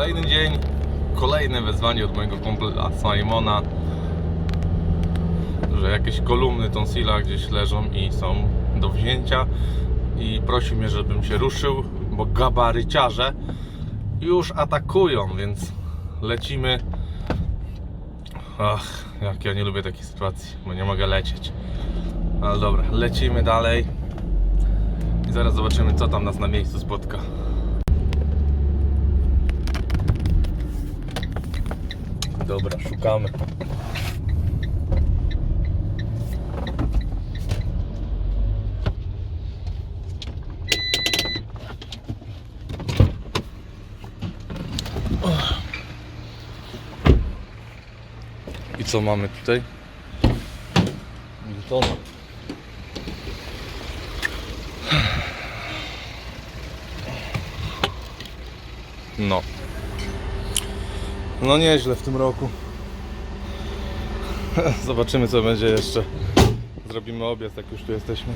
Kolejny dzień, kolejne wezwanie od mojego kumpla Simona, że jakieś kolumny tonsila gdzieś leżą i są do wzięcia i prosi mnie, żebym się ruszył, bo gabaryciarze już atakują, więc lecimy. Ach, jak ja nie lubię takiej sytuacji, bo nie mogę lecieć. Ale dobra, lecimy dalej i zaraz zobaczymy, co tam nas na miejscu spotka. Dobra, szukamy. I co mamy tutaj? Newtona. No. No nieźle w tym roku. Zobaczymy co będzie jeszcze. Zrobimy objazd jak już tu jesteśmy.